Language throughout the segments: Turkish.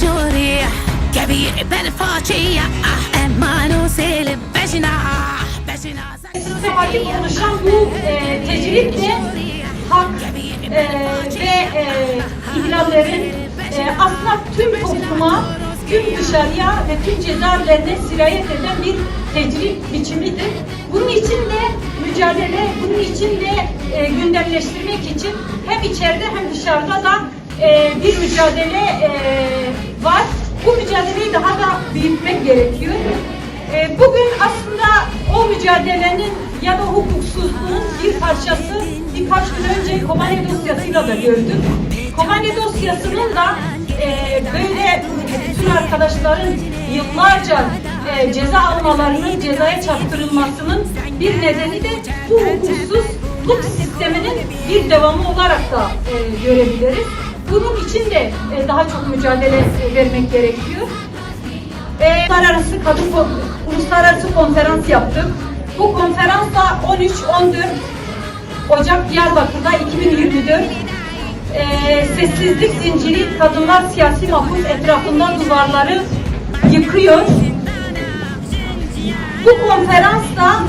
شوري كبير بالفاشية أمان وسيل بجنا بجنا Size hakim oluşan bu e, tecritle hak e, ve e, ihlallerin e, aslında tüm topluma, tüm dışarıya ve tüm cezaevlerine sirayet eden bir tecrit biçimidir. Bunun için de mücadele, bunun için de e, gündemleştirmek için hem içeride hem dışarıda da e, bir mücadele e, var. Bu mücadeleyi daha da büyütmek gerekiyor. E, bugün aslında o mücadelenin ya da hukuksuzluğun bir parçası birkaç gün önce Kobane dosyasıyla da gördük. Kobane dosyasının da böyle bütün arkadaşların yıllarca ceza almalarının, cezaya çarptırılmasının bir nedeni de bu hukuksuzluk sisteminin bir devamı olarak da görebiliriz. Bunun için de e, daha çok mücadele e, vermek gerekiyor. Ee, Uluslararası Kadın Uluslararası Konferans yaptık. Bu konferans da 13-14 Ocak Diyarbakır'da 2024 ee, sessizlik zinciri kadınlar siyasi mahpus etrafında duvarları yıkıyor. Bu konferansta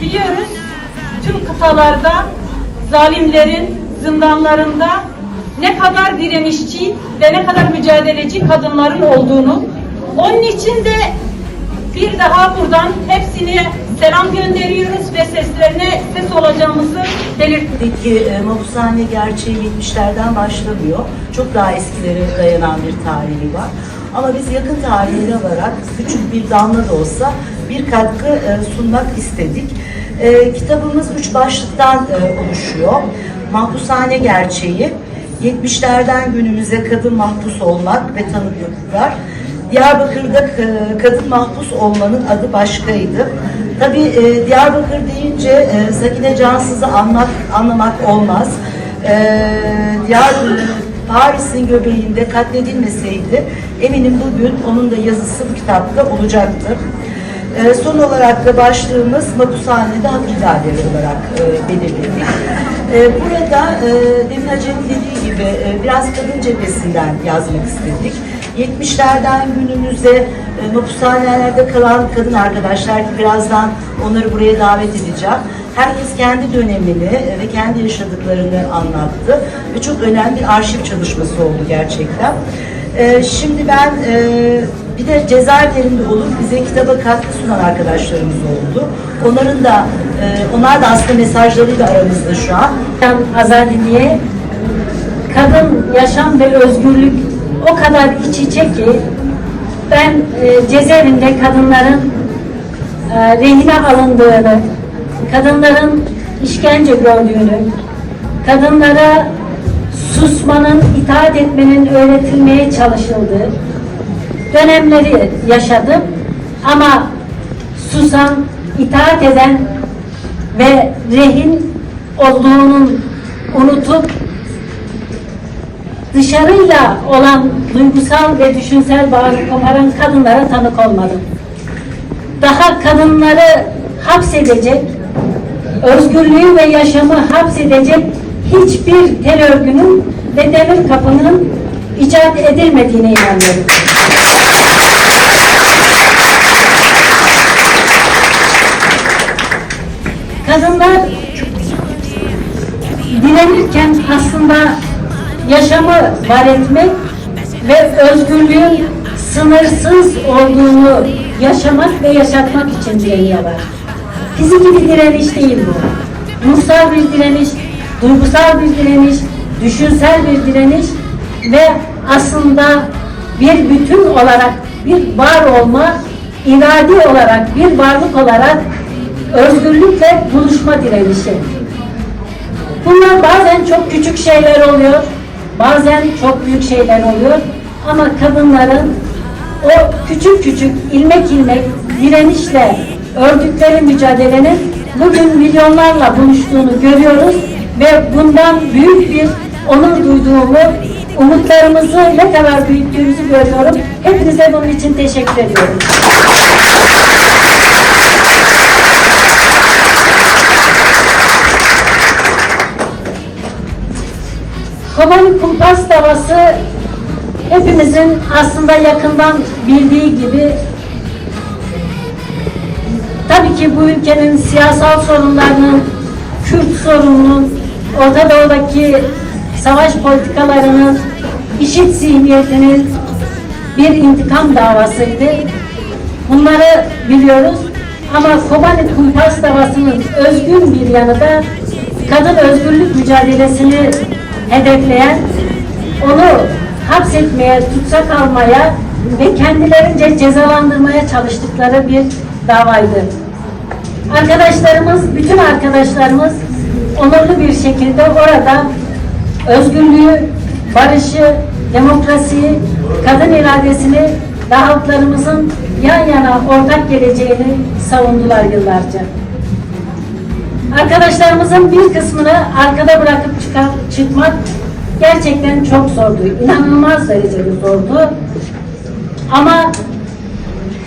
biliyoruz tüm kıtalarda zalimlerin zindanlarında ne kadar direnişçi ve ne kadar mücadeleci kadınların olduğunu onun için de bir daha buradan hepsine selam gönderiyoruz ve seslerine ses olacağımızı. Peki e, mapushane gerçeği 70'lerden başlamıyor. Çok daha eskilere dayanan bir tarihi var. Ama biz yakın tarihine olarak küçük bir damla da olsa bir katkı e, sunmak istedik. E, kitabımız üç başlıktan e, oluşuyor. Mahpushane gerçeği, 70'lerden günümüze kadın mahpus olmak ve tanıklıklar. Diyarbakır'da e, kadın mahpus olmanın adı başkaydı. Tabii e, Diyarbakır deyince e, Sakine Cansız'ı anmak, anlamak olmaz. E, Diyarbakır, Paris'in göbeğinde katledilmeseydi eminim bugün onun da yazısı bu kitapta olacaktı. E, son olarak da başlığımız Mapushane'de hak ihlalleri olarak e, belirledik. E, burada e, demin Hacer'in dediği gibi e, biraz kadın cephesinden yazmak istedik. 70'lerden günümüze e, mapushanelerde kalan kadın arkadaşlar ki birazdan onları buraya davet edeceğim. Herkes kendi dönemini e, ve kendi yaşadıklarını anlattı ve çok önemli bir arşiv çalışması oldu gerçekten. E, şimdi ben e, bir de cezaevlerinde olup bize kitaba katkı sunan arkadaşlarımız oldu. Onların da e, onlar da aslında mesajlarıyla aramızda şu an. Azadi diye kadın yaşam ve özgürlük o kadar iç içe ki ben e, cezaevinde kadınların e, rehine alındığını, kadınların işkence gördüğünü, kadınlara susmanın, itaat etmenin öğretilmeye çalışıldığı dönemleri yaşadım. Ama susan, itaat eden ve rehin olduğunun unutup dışarıyla olan duygusal ve düşünsel bağını koparan kadınlara tanık olmadım. Daha kadınları hapsedecek, özgürlüğü ve yaşamı hapsedecek hiçbir terör örgünün ve demir kapının icat edilmediğine inanıyorum. Kadınlar direnirken aslında yaşamı var etmek ve özgürlüğün sınırsız olduğunu yaşamak ve yaşatmak için direniyorlar. Fiziki bir direniş değil bu. Ruhsal bir direniş, duygusal bir direniş, düşünsel bir direniş ve aslında bir bütün olarak bir var olma, iradi olarak bir varlık olarak özgürlükle buluşma direnişi. Bunlar bazen çok küçük şeyler oluyor, bazen çok büyük şeyler oluyor. Ama kadınların o küçük küçük ilmek ilmek direnişle ördükleri mücadelenin bugün milyonlarla buluştuğunu görüyoruz ve bundan büyük bir onur duyduğumu, umutlarımızı ne kadar büyüttüğümüzü görüyorum. Hepinize bunun için teşekkür ediyorum. Kobani Kumpas Davası hepimizin aslında yakından bildiği gibi tabii ki bu ülkenin siyasal sorunlarının, Kürt sorununun, Orta Doğu'daki savaş politikalarının, işit zihniyetinin bir intikam davasıydı. Bunları biliyoruz ama Kobani Kumpas davasının özgün bir yanı da kadın özgürlük mücadelesini hedefleyen, onu hapsetmeye, tutsak almaya ve kendilerince cezalandırmaya çalıştıkları bir davaydı. Arkadaşlarımız, bütün arkadaşlarımız onurlu bir şekilde orada özgürlüğü, barışı, demokrasiyi, kadın iradesini ve halklarımızın yan yana ortak geleceğini savundular yıllarca. Arkadaşlarımızın bir kısmını arkada bırakıp çıkar, çıkmak gerçekten çok zordu. İnanılmaz derecede zordu. Ama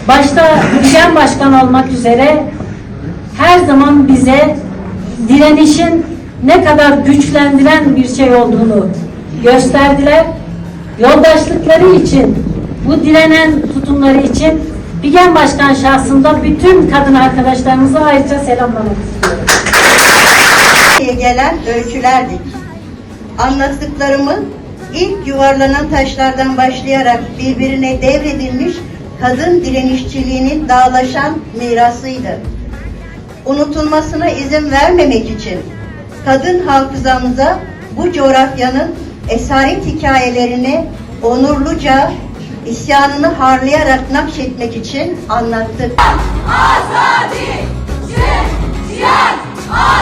başta Bilen Başkan olmak üzere her zaman bize direnişin ne kadar güçlendiren bir şey olduğunu gösterdiler. Yoldaşlıkları için, bu direnen tutumları için Bigen Başkan şahsında bütün kadın arkadaşlarımızı ayrıca selamlamak istiyorum. gelen öykülerdik. Anlattıklarımı ilk yuvarlanan taşlardan başlayarak birbirine devredilmiş kadın direnişçiliğinin dağlaşan mirasıydı. Unutulmasına izin vermemek için kadın hafızamıza bu coğrafyanın esaret hikayelerini onurluca isyanını harlayarak nakşetmek için anlattık. Azadi! Azadi!